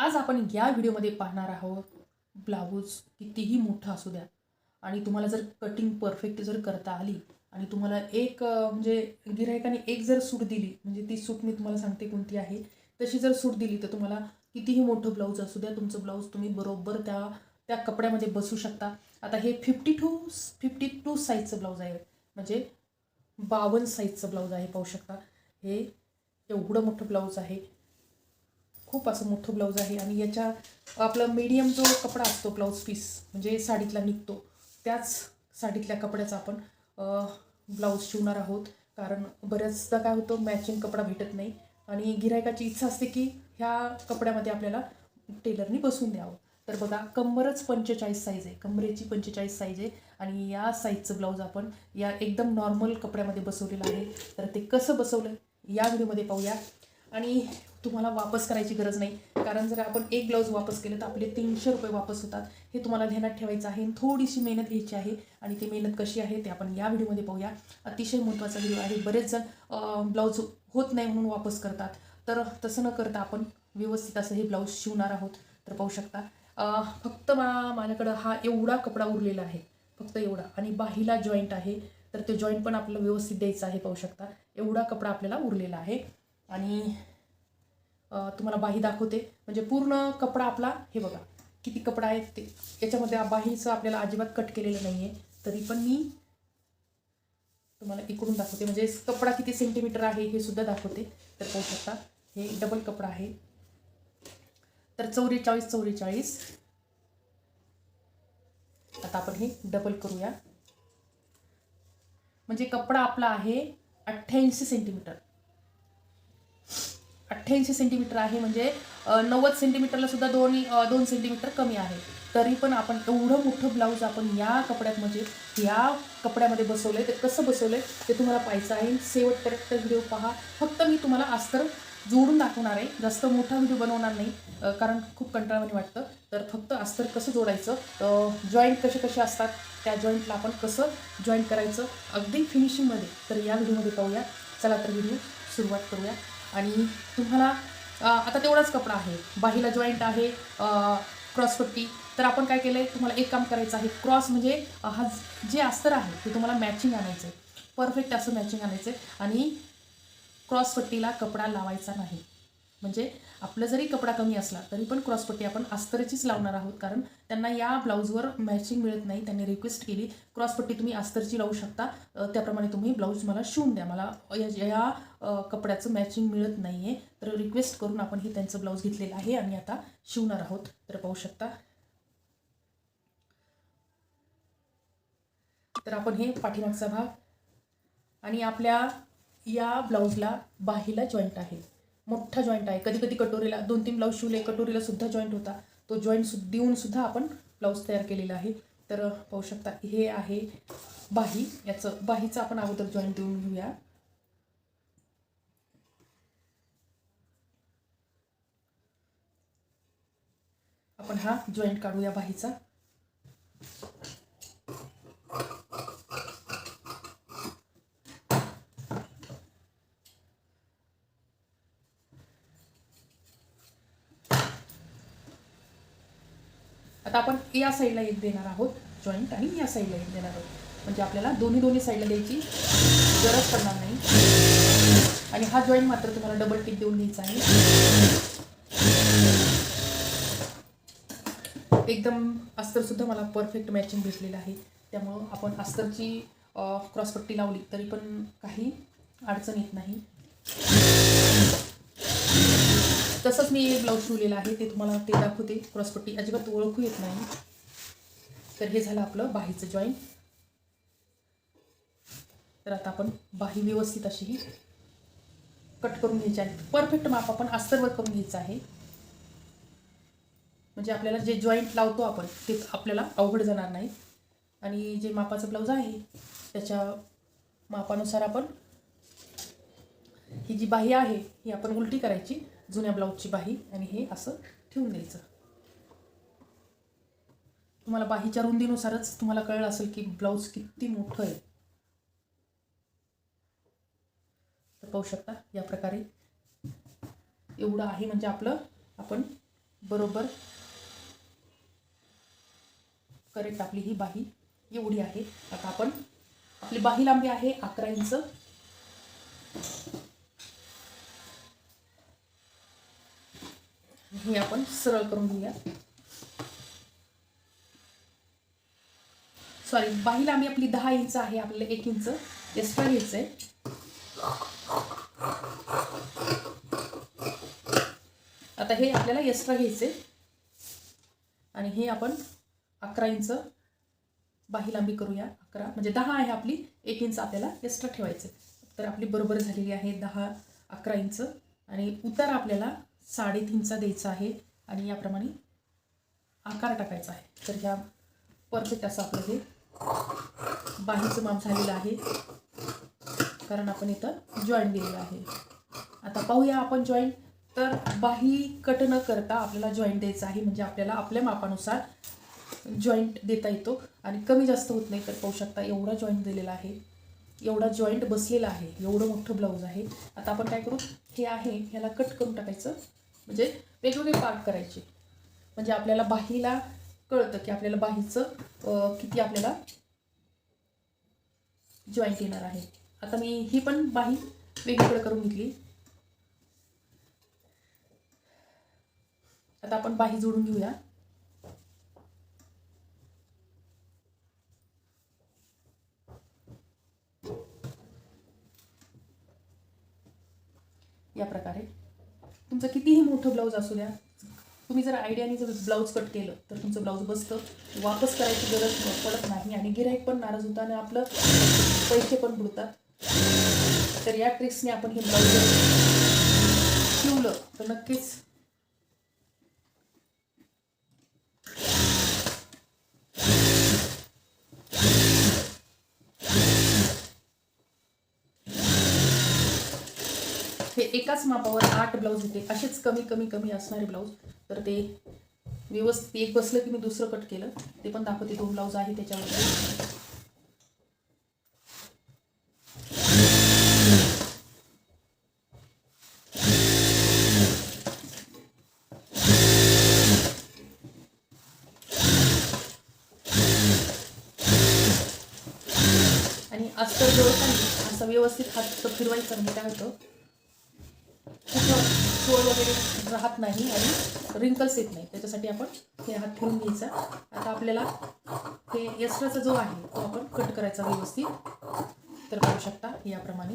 आज आपण या व्हिडिओमध्ये पाहणार आहोत ब्लाऊज कितीही मोठा असू द्या. आणि तुम्हाला जर कटिंग परफेक्ट जर करता आली आणि तुम्हाला एक म्हणजे गिरायकाने एक जर सूट दिली म्हणजे ती सूट मी तुम्हाला सांगते कोणती आहे. तशी जर सूट दिली तर तुम्हाला कितीही मोठं ब्लाऊज असू द्या तुमचं ब्लाऊज तुम्ही बरोबर त्या त्या कपड्यामध्ये बसू शकता. आता हे फिफ्टी टू फिफ्टी टू साईजचं ब्लाऊज आहे. म्हणजे बावन्न साईजचं ब्लाऊज आहे पाहू शकता. हे एवढं मोठं ब्लाऊज आहे. खूप असं मोठं ब्लाऊज आहे आणि याच्या आपला मीडियम जो कपडा असतो ब्लाऊज पीस म्हणजे साडीतला निघतो त्याच साडीतल्या कपड्याचा आपण ब्लाऊज शिवणार आहोत. कारण बऱ्याचदा काय होतं मॅचिंग कपडा भेटत नाही. आणि गिरायकाची इच्छा असते की ह्या कपड्यामध्ये आपल्याला टेलरनी बसून द्यावं. तर बघा कंबरच पंचेचाळीस साईज आहे. कमरेची पंचेचाळीस साईज आहे. आणि या साईजचं ब्लाऊज आपण या एकदम नॉर्मल कपड्यामध्ये बसवलेलं आहे. तर ते कसं बसवलं या व्हिडिओमध्ये पाहूया. आणि तुम्हाला वापस करायची गरज नाही. कारण जर आपण एक ब्लाऊज वापस केलं तर आपले तीनशे रुपये वापस होतात. हे तुम्हाला ध्यानात ठेवायचं आहे थोडीशी मेहनत घ्यायची आहे आणि ती मेहनत कशी आहे ते आपण या व्हिडिओमध्ये पाहूया. अतिशय महत्त्वाचा व्हिडिओ आहे. बरेच जण ब्लाऊज होत नाही म्हणून वापस करतात. तर तसं न करता आपण व्यवस्थित असं हे ब्लाऊज शिवणार आहोत. तर पाहू शकता. फक्त मा माझ्याकडं हा एवढा कपडा उरलेला आहे. फक्त एवढा. आणि बाहीला जॉईंट आहे. तर ते जॉईंट पण आपल्याला व्यवस्थित द्यायचं आहे पाहू शकता. एवढा कपडा आपल्याला उरलेला आहे. आणि तुम्हाला बाही दाखवते. म्हणजे पूर्ण कपडा आपला हे बघा किती कपडा आहे ते. याच्यामध्ये बाहीचं आपल्याला अजिबात कट केलेलं नाही आहे तरी पण मी तुम्हाला इकडून दाखवते. म्हणजे कपडा किती सेंटीमीटर आहे हे सुद्धा दाखवते. तर पाहू शकता हे डबल कपडा आहे. तर चौवेचाळीस चौवेचाळीस. आता आपण हे डबल करूया. म्हणजे कपडा आपला आहे अठ्ठ्याऐंशी सेंटीमीटर अठ्ठ्याऐंशी सेंटीमीटर आहे म्हणजे नव्वद सेंटीमीटरला सुद्धा दोन दोन सेंटीमीटर कमी आहे. तरी पण आपण एवढं मोठं ब्लाऊज आपण या कपड्यात म्हणजे या कपड्यामध्ये बसवलंय ते कसं बसवलंय ते तुम्हाला पाहायचं आहे. शेवटपर्यंत व्हिडिओ पहा. फक्त मी तुम्हाला अस्तर जोडून दाखवणार आहे. जास्त मोठा व्हिडिओ बनवणार नाही कारण खूप कंटाळवाणी वाटतं. तर फक्त अस्तर कसं जोडायचं जॉईंट कसे कसे असतात त्या जॉईंटला आपण कसं जॉईंट करायचं अगदी फिनिशिंगमध्ये तर या व्हिडिओमध्ये पाहूया. चला तर व्हिडिओ सुरुवात करूया. आणि तुम्हाला आता तेवढाच कपडा आहे. बाहीला जॉईंट आहे क्रॉसपट्टी तर आपण काय केलं आहे तुम्हाला एक काम करायचं आहे. क्रॉस म्हणजे हा जे अस्तर आहे ते तुम्हाला मॅचिंग आणायचं आहे परफेक्ट असं मॅचिंग आणायचं आहे आणि क्रॉसपट्टीला कपडा लावायचा नाही. म्हणजे आपलं जरी कपडा कमी असला तरी पण क्रॉसपट्टी आपण अस्तरचीच लावणार आहोत. कारण त्यांना या ब्लाऊजवर मॅचिंग मिळत नाही. त्यांनी रिक्वेस्ट केली क्रॉसपट्टी तुम्ही अस्तरची लावू शकता. त्याप्रमाणे तुम्ही ब्लाऊज मला शिवून द्या. मला या या कपड्याचं मॅचिंग मिळत नाही आहे तर रिक्वेस्ट करून आपण हे त्यांचं ब्लाऊज घेतलेलं आहे आणि आता शिवणार आहोत. तर पाहू शकता. तर आपण हे पाठीमागचा भाग आणि आपल्या या ब्लाऊजला बाहीला जॉईंट आहे. मोठा जॉईंट आहे. कधी कधी कटोरीला दोन तीन ब्लाऊज शिवले कटोरीला सुद्धा जॉईंट होता. तो जॉईंट सु देऊन सुद्धा आपण ब्लाऊज तयार केलेला आहे. तर पाहू शकता हे आहे बाही. याचं बाहीचं आपण अगोदर जॉईंट देऊन घेऊया. आपण हा जॉईंट काढूया बाहीचा. आता आपण या साईडला एक देणार आहोत जॉईंट आणि या साईडला एक देणार आहोत. म्हणजे आपल्याला दोन्ही दोन्ही साईडला द्यायची गरज पडणार नाही. आणि हा जॉईंट मात्र तुम्हाला डबल टिक देऊन घ्यायचा आहे. एकदम अस्तरसुद्धा मला परफेक्ट मॅचिंग भेटलेलं आहे. त्यामुळं आपण अस्तरची क्रॉसपट्टी लावली तरी पण काही अडचण येत नाही. तसंच मी एक ब्लाऊज शिवलेला आहे ते तुम्हाला ते दाखवते. क्रॉसपट्टी अजिबात ओळखू येत नाही. तर हे झालं आपलं बाहीचं जॉईंट तर आता आपण बाही व्यवस्थित अशी ही कट करून घ्यायची आहे. परफेक्ट माप आपण अस्तरवर करून घ्यायचं आहे. म्हणजे आपल्याला जे जॉईंट लावतो आपण ते आपल्याला अवघड जाणार नाही. आणि जे मापाचं ब्लाऊज आहे त्याच्या मापानुसार आपण ही जी बाही आहे ही आपण उलटी करायची. जुन्या ब्लाऊजची बाही आणि हे असं ठेवून द्यायचं. तुम्हाला बाहीच्या रुंदीनुसारच तुम्हाला कळलं असेल की ब्लाऊज किती मोठं आहे. तर पाहू शकता या प्रकारे एवढं आहे म्हणजे आपलं आपण बरोबर करेक्ट आपली ही बाही एवढी आहे. आता आपण आपली बाही लांबी आहे अकरा इंच. हे आपण सरळ करून घेऊया. सॉरी बाही लांबी आपली दहा इंच आहे आपल्याला एक इंच एक्स्ट्रा घ्यायचं आहे आता हे आपल्याला एक्स्ट्रा घ्यायचे आणि हे आपण अकरा इंच बाही लांबी करूया अकरा. म्हणजे दहा आहे आपली एक इंच आपल्याला एक्स्ट्रा ठेवायचं तर आपली बरोबर झालेली आहे दहा अकरा इंच. आणि उतार आपल्याला साडेतीनचा द्यायचा आहे आणि याप्रमाणे आकार टाकायचा आहे. तर ह्या परफेक्ट असं आपलं हे बाहीचं माप झालेलं आहे. कारण आपण इथं जॉईंट दिलेलं आहे. आता पाहूया आपण जॉईंट तर बाही कट न करता आपल्याला जॉईंट द्यायचं आहे. म्हणजे आपल्याला आपल्या मापानुसार जॉईंट देता येतो. आणि कमी जास्त होत नाही तर पाहू शकता एवढा जॉईंट दिलेला आहे. एवढा जॉईंट बसलेला आहे. एवढं मोठं ब्लाऊज आहे. आता आपण काय करू? हे आहे ह्याला कट करून टाकायचं. म्हणजे वेगवेगळे पार्ट करायचे. म्हणजे आपल्याला बाहीला कळतं की आपल्याला बाहीचं किती आपल्याला जॉईंट येणार आहे. आता मी ही पण बाही वेगळीकडे करून घेतली. आता आपण बाही जोडून घेऊया. या प्रकारे. तुमचं कितीही मोठं ब्लाऊज असू द्या तुम्ही जर आयडियाने जर ब्लाऊज कट केलं तर तुमचं ब्लाऊज बसतं. वापस करायची गरज पडत नाही आणि गिराईक पण नाराज होतं आणि आपलं पैसे पण बुडतात. तर या ट्रिक्सने आपण हे ब्लाऊज शिवलं तर नक्कीच हे एकाच मापावर आठ ब्लाऊज होते. असेच कमी कमी कमी असणारे ब्लाऊज. तर ते व्यवस्थित एक बसलं की मी दुसरं कट केलं. ते पण दाखवते. दोन ब्लाऊज आहे त्याच्यावर आणि अस्तर पण असं व्यवस्थित हात फिरवायचा म्हणजे काय होतं? कुठं चोळ वगैरे राहत नाही आणि रिंकल्स येत नाही. त्याच्यासाठी आपण हे हात ठेवून घ्यायचा. आता आपल्याला हे एक्स्ट्राचा जो आहे तो आपण कट करायचा व्यवस्थित. तर पाहू शकता याप्रमाणे.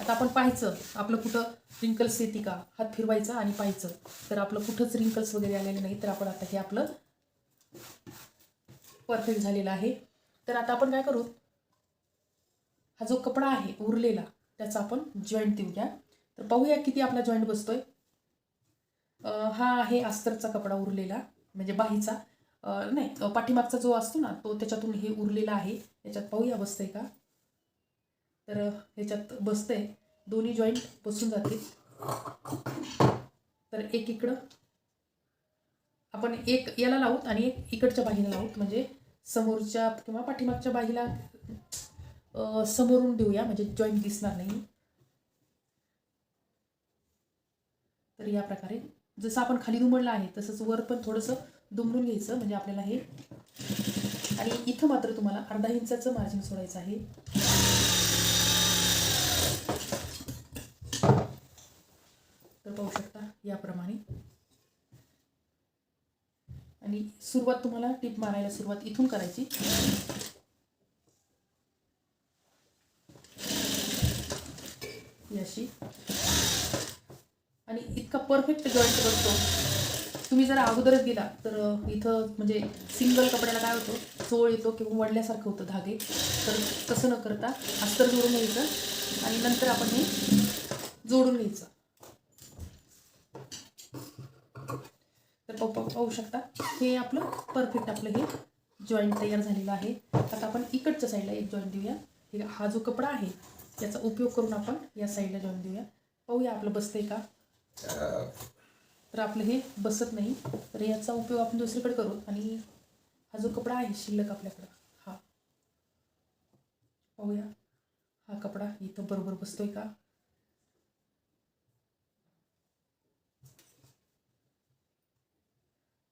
आता आपण पाहायचं आपलं कुठं रिंकल्स येते का? हात फिरवायचा आणि पाहायचं. तर आपलं कुठंच रिंकल्स वगैरे आलेले नाही तर आपण आता हे आपलं परफेक्ट झालेलं आहे. तर आता आपण काय करू? हा जो कपडा आहे उरलेला त्याचा आपण जॉईंट देऊया. तर पाहूया किती आपला जॉईंट बसतोय. हा आहे अस्तरचा कपडा उरलेला म्हणजे बाहीचा. नाही पाठीमागचा जो असतो ना तो त्याच्यातून हे उरलेला आहे. याच्यात पाहूया बसतंय का? तर ह्याच्यात बसतंय. दोन्ही जॉईंट बसून जातील. तर एक इकडं. आपण एक याला लावूत आणि एक इकडच्या बाहीला लावूत. म्हणजे समोरच्या किंवा पाठीमागच्या बाहीला समोरून देऊया म्हणजे जॉईंट दिसणार नाही. तर या प्रकारे जसं आपण खाली दुमडलं आहे तसंच वर पण थोडंसं दुमडून घ्यायचं. म्हणजे आपल्याला हे आणि इथं मात्र तुम्हाला अर्धा इंचाचं मार्जिन सोडायचं आहे. तर पाहू शकता याप्रमाणे. आणि सुरुवात तुम्हाला टिप मारायला सुरुवात इथून करायची ही अशी आणि इतका परफेक्ट जॉईंट बसतो तुम्ही जर अगोदरच दिला तर इथं म्हणजे सिंगल कपड्याला काय होतं? चोळ येतो किंवा वडल्यासारखं होतं धागे. तर तसं न करता अस्तर जोडून घ्यायचं आणि नंतर आपण हे जोडून घ्यायचं. तर पप्पा पाहू पाहू शकता हे आपलं परफेक्ट आपलं हे जॉईंट तयार झालेलं आहे. आता आपण इकडच्या साईडला एक जॉईंट देऊया. हे हा जो कपडा आहे याचा उपयोग करून आपण या साईडला जॉईंट देऊया. पाहूया आपलं बसतंय का? तर आपलं हे बसत नाही. तर याचा उपयोग आपण दुसरीकडे करू आणि हा जो कपडा आहे शिल्लक आपल्याकडं हा. पाहूया. हा कपडा इथं बरोबर बसतोय का?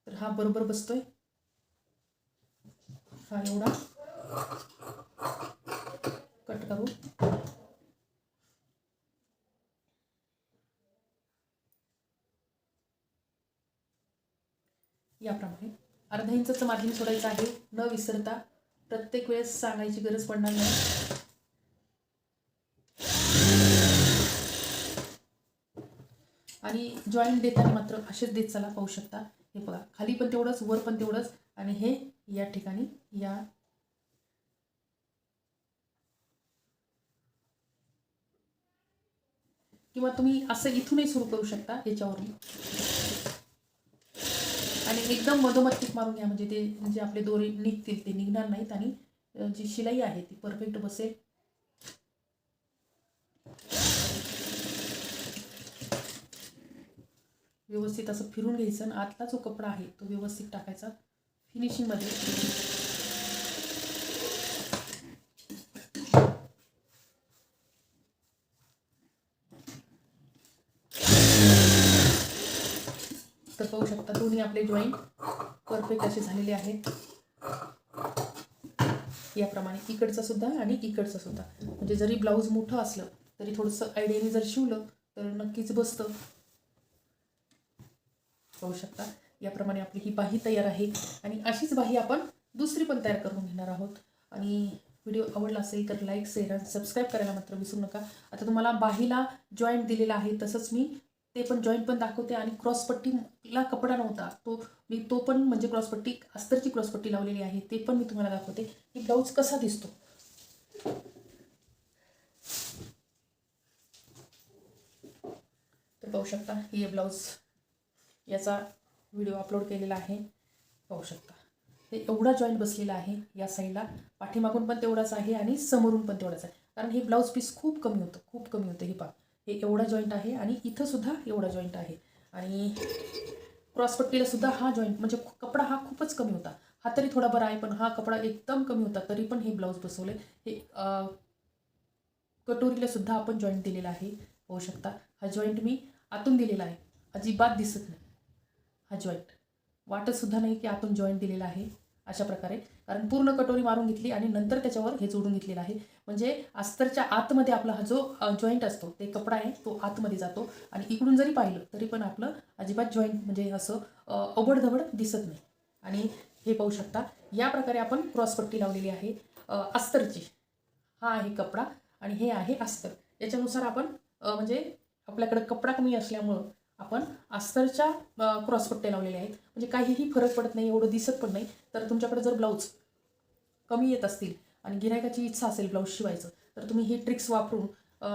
तर हा बरोबर बसतोय. हा एवढा. कट करू. याप्रमाणे अर्धा इंचाचं मार्जिन सोडायचं आहे. न विसरता प्रत्येक वेळेस सांगायची गरज पडणार नाही. आणि जॉईंट देताना मात्र असेच देत चला पाहू शकता. हे बघा खाली पण तेवढंच वर पण तेवढंच आणि हे या ठिकाणी या किंवा तुम्ही असं इथूनही सुरू करू शकता याच्यावरून आणि एकदम मधोमध मारून घ्या. म्हणजे ते जे आपले दोरे निघतील ते निघणार नाहीत आणि जी शिलाई आहे ती परफेक्ट बसेल. व्यवस्थित असं फिरून घ्यायचं आणि आतला जो कपडा आहे तो व्यवस्थित टाकायचा. फिनिशिंगमध्ये तर पाहू शकता दोन्ही आपले जॉईंट परफेक्ट असे झालेले आहेत. याप्रमाणे इकडचा सुद्धा आणि इकडचा सुद्धा. म्हणजे जरी ब्लाऊज मोठं असलं तरी थोडंसं आयडियाने जर शिवलं तर नक्कीच बसतं. पाहू शकता याप्रमाणे आपली ही बाही तयार आहे. आणि अशीच बाही आपण दुसरी पण तयार करून घेणार आहोत. आणि व्हिडिओ आवडला असेल तर लाईक शेअर आणि सबस्क्राईब करायला मात्र विसरू नका. आता तुम्हाला बाहीला जॉईंट दिलेला आहे तसंच मी ते पण जॉईंट पण दाखवते आणि क्रॉसपट्टीला कपडा नव्हता. तो मी तो पण म्हणजे क्रॉसपट्टी अस्तरची क्रॉसपट्टी लावलेली आहे ते पण मी तुम्हाला दाखवते. की ब्लाऊज कसा दिसतो? तर पाहू शकता हे ब्लाऊज याचा व्हिडिओ अपलोड केलेला आहे. पाहू शकता. हे एवढा जॉईंट बसलेला आहे या साईडला पाठीमागून पण तेवढाच आहे आणि समोरून पण तेवढाच आहे. कारण हे ब्लाऊज पीस खूप कमी होतं खूप कमी होतं हे पा हे एवढा जॉईंट आहे आणि इथंसुद्धा एवढा जॉईंट आहे. आणि क्रॉसपट्टीला सुद्धा हा जॉईंट म्हणजे कपडा हा खूपच कमी होता. हा तरी थोडा बरा आहे पण हा कपडा एकदम कमी होता तरी पण हे ब्लाऊज बसवले. हे कटोरीलासुद्धा कटोरीला सुद्धा आपण जॉईंट दिलेला आहे होऊ शकता. हा जॉईंट मी आतून दिलेला आहे. अजिबात दिसत नाही. हा जॉईंट वाटतसुद्धा नाही की आतून जॉईंट दिलेला आहे अशा प्रकारे. कारण पूर्ण कटोरी मारून घेतली आणि नंतर त्याच्यावर हे जोडून घेतलेलं आहे. म्हणजे अस्तरच्या आतमध्ये आपला हा जो जॉईंट असतो ते कपडा आहे तो आतमध्ये जातो. आणि इकडून जरी पाहिलं तरी पण आपलं अजिबात जॉईंट म्हणजे असं अबडधबड दिसत नाही. आणि हे पाहू शकता या प्रकारे आपण क्रॉसपट्टी लावलेली आहे. अस्तरची. हा आहे कपडा आणि हे आहे अस्तर. याच्यानुसार आपण म्हणजे आपल्याकडं कपडा कमी असल्यामुळं आपण अस्तरच्या क्रॉसपट्टे क्रॉसपट्ट्या लावलेल्या आहेत. म्हणजे काहीही फरक पडत नाही एवढं दिसत पण नाही. तर तुमच्याकडे जर ब्लाऊज कमी येत असतील आणि गिरायकाची इच्छा असेल ब्लाऊज शिवायचं तर तुम्ही ही ट्रिक्स वापरून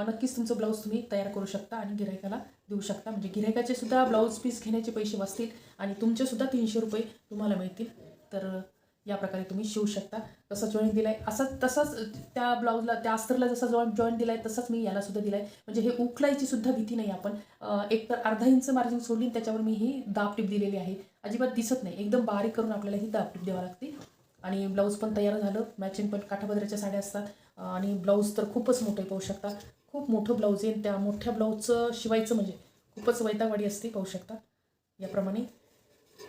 नक्कीच तुमचं ब्लाऊज तुम्ही तयार करू शकता आणि गिरायकाला देऊ शकता. म्हणजे गिरायकाचे सुद्धा ब्लाऊज पीस घेण्याचे पैसे वाचतील आणि तुमचेसुद्धा तीनशे रुपये तुम्हाला मिळतील. तर या प्रकारे तुम्ही शिवू शकता. तसा जॉईंट दिलाय. असाच तसाच त्या ब्लाऊजला त्या अस्तरला जसा जॉईंट जॉईंट दिलाय तसाच मी याला सुद्धा दिलाय. म्हणजे हे उखलायची सुद्धा भीती नाही आपण. एक तर अर्धा इंच मार्जिन सोडली त्याच्यावर मी ही दाब टिप दिलेली आहे. अजिबात दिसत नाही. एकदम बारीक करून आपल्याला ही दाब टिप द्यावं लागते. आणि ब्लाऊज पण तयार झालं. मॅचिंग पण काठापदराच्या साड्या असतात. आणि ब्लाऊज तर खूपच मोठे पाहू शकता. खूप मोठं ब्लाऊज आहे. त्या मोठ्या ब्लाऊजचं शिवायचं म्हणजे खूपच वैतागवाडी असते पाहू शकता. याप्रमाणे.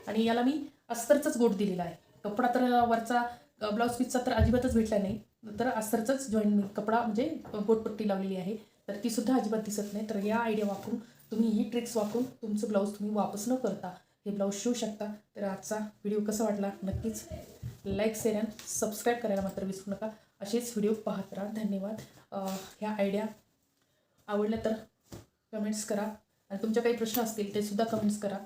आणि याला मी अस्तरचाच गोट दिलेला आहे. कपडा तर वरचा ब्लाऊज पीसचा तर अजिबातच भेटला नाही. तर अस्तरचाच जॉईन कपडा म्हणजे गोटपट्टी लावलेली आहे. तर ती सुद्धा अजिबात दिसत नाही. तर या आयडिया वापरून तुम्ही ही ट्रिक्स वापरून तुमचं ब्लाऊज तुम्ही वापस न करता हे ब्लाऊज शिवू शकता. तर आजचा व्हिडिओ कसा वाटला? नक्कीच लाईक शेअर अँड सबस्क्राईब करायला मात्र विसरू नका. असेच व्हिडिओ पाहत राहा. धन्यवाद. ह्या आयडिया आवडल्या तर कमेंट्स करा. आणि तुमच्या काही प्रश्न असतील ते सुद्धा कमेंट्स करा.